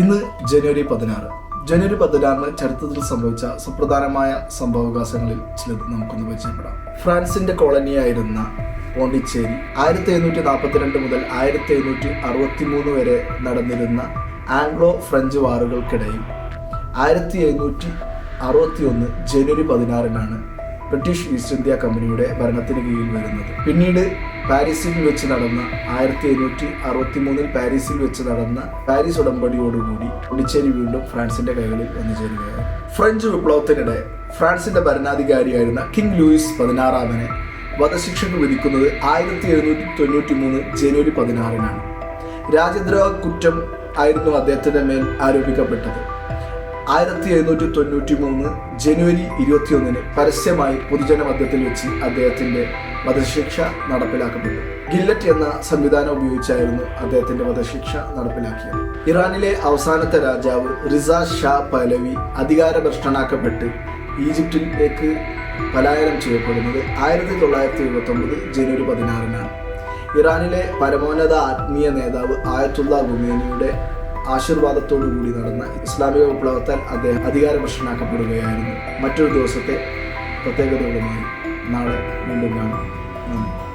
ഇന്ന് ജനുവരി പതിനാറ്. ജനുവരി പതിനാറിന് ചരിത്രത്തിൽ സംഭവിച്ച സുപ്രധാനമായ സംഭവവികാസങ്ങളിൽ ചിലത് നമുക്കൊന്ന് പരിചയപ്പെടാം. ഫ്രാൻസിന്റെ കോളനിയായിരുന്ന പോണ്ടിച്ചേരി ആയിരത്തി എഴുന്നൂറ്റി നാൽപ്പത്തിരണ്ട് മുതൽ ആയിരത്തി എഴുന്നൂറ്റി അറുപത്തി മൂന്ന് വരെ നടന്നിരുന്ന ആംഗ്ലോ ഫ്രഞ്ച് വാറുകൾക്കിടയിൽ ആയിരത്തി എഴുന്നൂറ്റി അറുപത്തി ഒന്ന് ജനുവരി പതിനാറിനാണ് ബ്രിട്ടീഷ് ഈസ്റ്റ് ഇന്ത്യ കമ്പനിയുടെ ഭരണത്തിന് കീഴിൽ വരുന്നത്. പിന്നീട് പാരീസിൽ വെച്ച് നടന്ന ആയിരത്തി എഴുന്നൂറ്റി അറുപത്തി മൂന്നിൽ പാരീസിൽ വെച്ച് നടന്ന പാരീസ് ഉടമ്പടിയോടുകൂടി പുതുച്ചേരി വീണ്ടും ഫ്രാൻസിന്റെ കൈകളിൽ വന്നു ചേരുകയാണ്. ഫ്രഞ്ച് വിപ്ലവത്തിനിടെ ഫ്രാൻസിന്റെ ഭരണാധികാരിയായിരുന്ന കിങ് ലൂയിസ് പതിനാറാമനെ വധശിക്ഷയ്ക്ക് വിധിക്കുന്നത് ആയിരത്തി എഴുന്നൂറ്റി തൊണ്ണൂറ്റി മൂന്ന് ജനുവരി പതിനാറിനാണ്. രാജ്യദ്രോഹ കുറ്റം ആയിരുന്നു അദ്ദേഹത്തിന്റെ മേൽ ആരോപിക്കപ്പെട്ടത്. ആയിരത്തി എഴുന്നൂറ്റി തൊണ്ണൂറ്റി മൂന്ന് ജനുവരി ഇരുപത്തിയൊന്നിന് പരസ്യമായി പൊതുജന മധ്യത്തിൽ വെച്ച് അദ്ദേഹത്തിന്റെ വധശിക്ഷ നടപ്പിലാക്കപ്പെട്ടു. ഗില്ലറ്റ് എന്ന സംവിധാനം ഉപയോഗിച്ചായിരുന്നു അദ്ദേഹത്തിന്റെ വധശിക്ഷ നടപ്പിലാക്കിയത്. ഇറാനിലെ അവസാനത്തെ രാജാവ് റിസ ഷാ പലവി അധികാരഭ്രഷ്ടനാക്കപ്പെട്ട് ഈജിപ്തിലേക്ക് പലായനം ചെയ്യപ്പെടുന്നത് ആയിരത്തി തൊള്ളായിരത്തി എഴുപത്തി ഒമ്പത് ജനുവരി പതിനാറിനാണ്. ഇറാനിലെ പരമോന്നത ആത്മീയ നേതാവ് ആയത്തുള്ള ഗുമേനിയുടെ ആശീർവാദത്തോടുകൂടി നടന്ന ഇസ്ലാമിക വിപ്ലവത്താൽ അദ്ദേഹം അധികാരഭ്രഷ്ടനാക്കപ്പെടുകയായിരുന്നു. മറ്റൊരു ദിവസത്തെ പ്രത്യേകതകളുമായി നാളെ വീണ്ടും കാണാം. നന്ദി.